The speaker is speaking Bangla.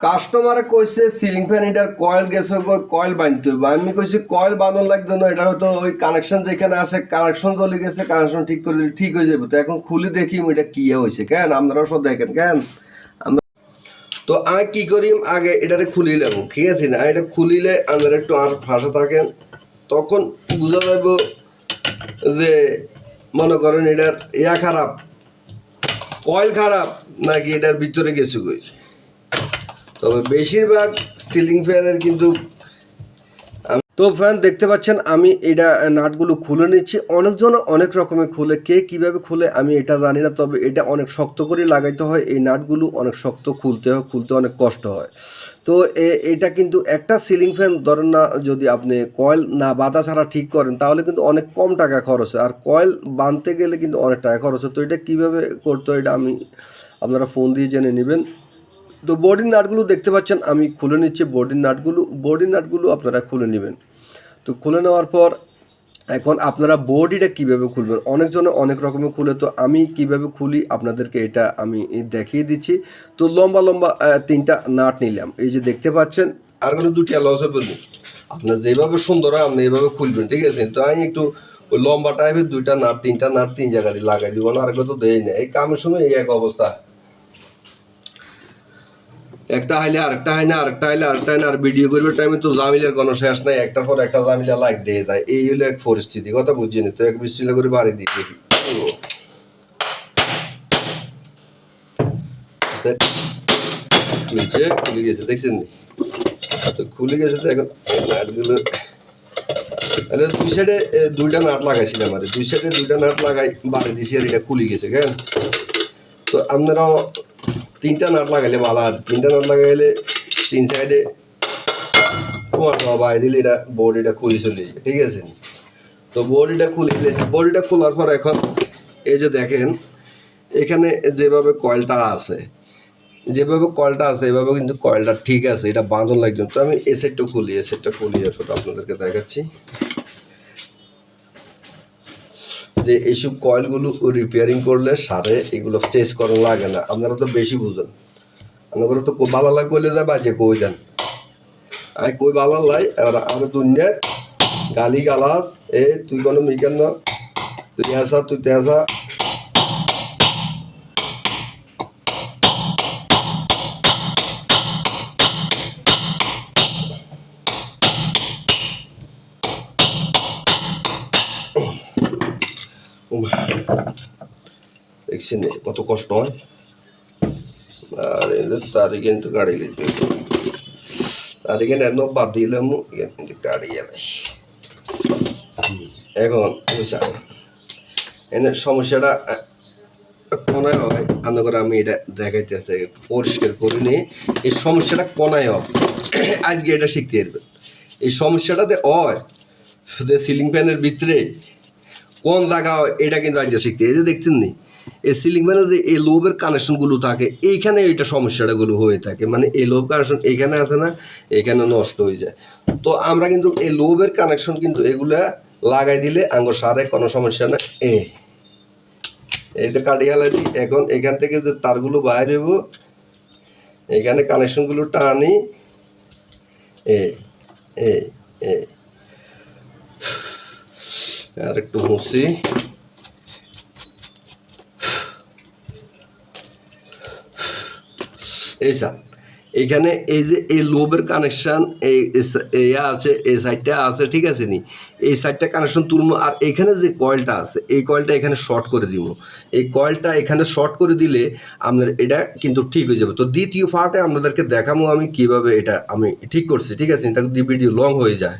কাস্টমারে কইছে সিলিং ফ্যান এটার কয়েল গেছে কয়েল বাঁধতে হবে আমি কইছি কয়েল বাঁধানো লাগতো না এটা হয়তো ওই কানেকশন যেখানে আছে কানেকশন চলে গেছে কানেকশন ঠিক করে দিলে ঠিক হয়ে যাবে। তো এখন খুলে দেখি এটা কি হয়েছে কেন? আপনারাও সব দেখেন, কেন? তো আমি কি করি আগে এটারে খুলি নেব ঠিক আছে না? এটা খুলিলে আমাদের একটু আর ফাঁসা থাকেন তখন বোঝা যাব যে, মনে করেন এটার ইয়া খারাপ কয়েল খারাপ নাকি এটার ভিতরে গেছে কই তবে বেশিরভাগ সিলিং ফ্যানের কিন্তু তো ফ্যান দেখতে পাচ্ছেন, আমি এটা নাটগুলো খুলে নিচ্ছি। অনেকজন অনেক রকমের খুলে, কে কীভাবে খুলে আমি এটা জানি না, তবে এটা অনেক শক্ত করে লাগাইতে হয়। এই নাটগুলো অনেক শক্ত খুলতে হয়, খুলতে অনেক কষ্ট হয়। তো এটা কিন্তু একটা সিলিং ফ্যান, ধরেন না যদি আপনি কয়েল না, বাতা ছাড়া ঠিক করেন, তাহলে কিন্তু অনেক কম টাকা খরচ হয়। আর কয়েল বাঁধতে গেলে কিন্তু অনেক টাকা খরচ হয়। তো এটা কীভাবে করতে হয়, এটা আমি আপনারা ফোন দিয়ে জেনে নেবেন। তো বডির নাটগুলো দেখতে পাচ্ছেন, আমি খুলে নিচ্ছি বডির নাটগুলো বডির নাটগুলো আপনারা খুলে নেবেন। তো খুলে নেওয়ার পর, এখন আপনারা বডিটা কীভাবে খুলবেন? অনেকজনে অনেক রকমের খুলে, তো আমি কীভাবে খুলি আপনাদেরকে এটা আমি দেখিয়ে দিচ্ছি। তো লম্বা লম্বা তিনটা নাট নিলাম। এই যে দেখতে পাচ্ছেন, আর কোনো দুটি লস বলুন আপনার যেভাবে সুন্দর হয়, আপনি এইভাবে খুলবেন, ঠিক আছে? তো আমি একটু লম্বা টাইপের দুইটা নাট তিনটা নাট তিন জায়গা দিয়ে লাগাই দিব, না আর তো দেয় না এই কামের সময় এই এক অবস্থা। একটা হাইলে আরেকটা হয় না আরেকটা হাইলে আরেকটা হয় না আর ভিডিও করবার টাইমে তো জামিলের কোনো শেষ নাই, একটার পর একটা জামিলা লাইক দিয়ে যায়। এই হলো এক পরিস্থিতি, কথা বুঝিনি তো, এক বিশৃঙ্খলা করে বাড়ি দিয়ে দেখি নিচে খুলে গেছে, দেখছেন তো খুলে গেছে তো এখন নাটগুলো। তাহলে দুই সাইডে দুইটা নাট লাগাইছিলাম আর, দুই সাইডে দুইটা নাট লাগাই, বাড়ি দিছি আর এটা খুলে গেছে, কেন? তো আপনারাও তিনটা নাট লাগাইলে ভালো, আর তিনটা নাট লাগাইলে তিন সাইডে তোমার বাই দিলে এটা বডিটা খুলে চলে যাবে ঠিক আছে? তো বডিটা খুলে গেছে বডিটা খোলার পর এখন এই যে দেখেন, এখানে যেভাবে কয়েলটা আছে, যেভাবে কয়েলটা আছে, এভাবে কিন্তু কয়েলটা ঠিক আছে, এটা বাঁধন লাগবে। তো আমি এ সেটটা খুলি এ সেটটা খুলি, এরপর আপনাদেরকে দেখাচ্ছি। যে এইসব কয়েলগুলো রিপেয়ারিং করলে সারে এগুলো চেঞ্জ করা লাগে না। আপনারা তো বেশি বুঝেন। আপনারা তো বালা বালালা কইলে যায়, বাজে কই যান আই কই বালালাই এবার আর দুনিয়ার গালি গালাস এ তুই কোনো মিকেন না। তুই আসা তুই তেসা। দেখছেন কত কষ্ট হয়। আর এদের তার কিন্তু গাড়ি লিখতে এখানে এত বাদ দিলাম কিন্তু গাড়ি এলাই এখন এনে সমস্যাটা, কোনায় হয়? আনন্দ করে আমি এটা দেখাইতেছে পরিষ্কার করে নিয়ে এই সমস্যাটা কোনায় হবে আজকে এটা শিখতে পারবেন এই সমস্যাটাতে হয় সিলিং ফ্যানের ভিতরে কোন জায়গা হয় এটা কিন্তু আজকে শিখতে এই যে দেখছেন নি, এই সিলিং ফ্যানের যে এই লোবের কানেকশনগুলো থাকে, এইখানে এইটা সমস্যাটাগুলো হয়ে থাকে। মানে এই লোভ কানেকশন এইখানে আছে না এখানে নষ্ট হয়ে যায়। তো আমরা কিন্তু এই লোবের কানেকশন কিন্তু এগুলা লাগাই দিলে আঙ্গুর সারে, কোনো সমস্যা না এ এটা কাটিয়ে দিই এখন এখান থেকে যে তারগুলো বাইরে হইব এখানে কানেকশনগুলো টানি। এ এ এ আর একটু মুছি। এই এখানে এই যে এই লোবের কানেকশান এই এই আছে এই সাইডটা আছে, ঠিক আছে নি? এই সাইডটা কানেকশন তুলবো, আর এখানে যে কয়েলটা আছে, এই কয়েলটা এখানে শর্ট করে দিব। এই কয়েলটা এখানে শর্ট করে দিলে আপনার এটা কিন্তু ঠিক হয়ে যাবে। তো দ্বিতীয় পার্টে আপনাদেরকে দেখাবো আমি কীভাবে এটা আমি ঠিক করছি, ঠিক আছে এটা ভিডিও লং হয়ে যায়।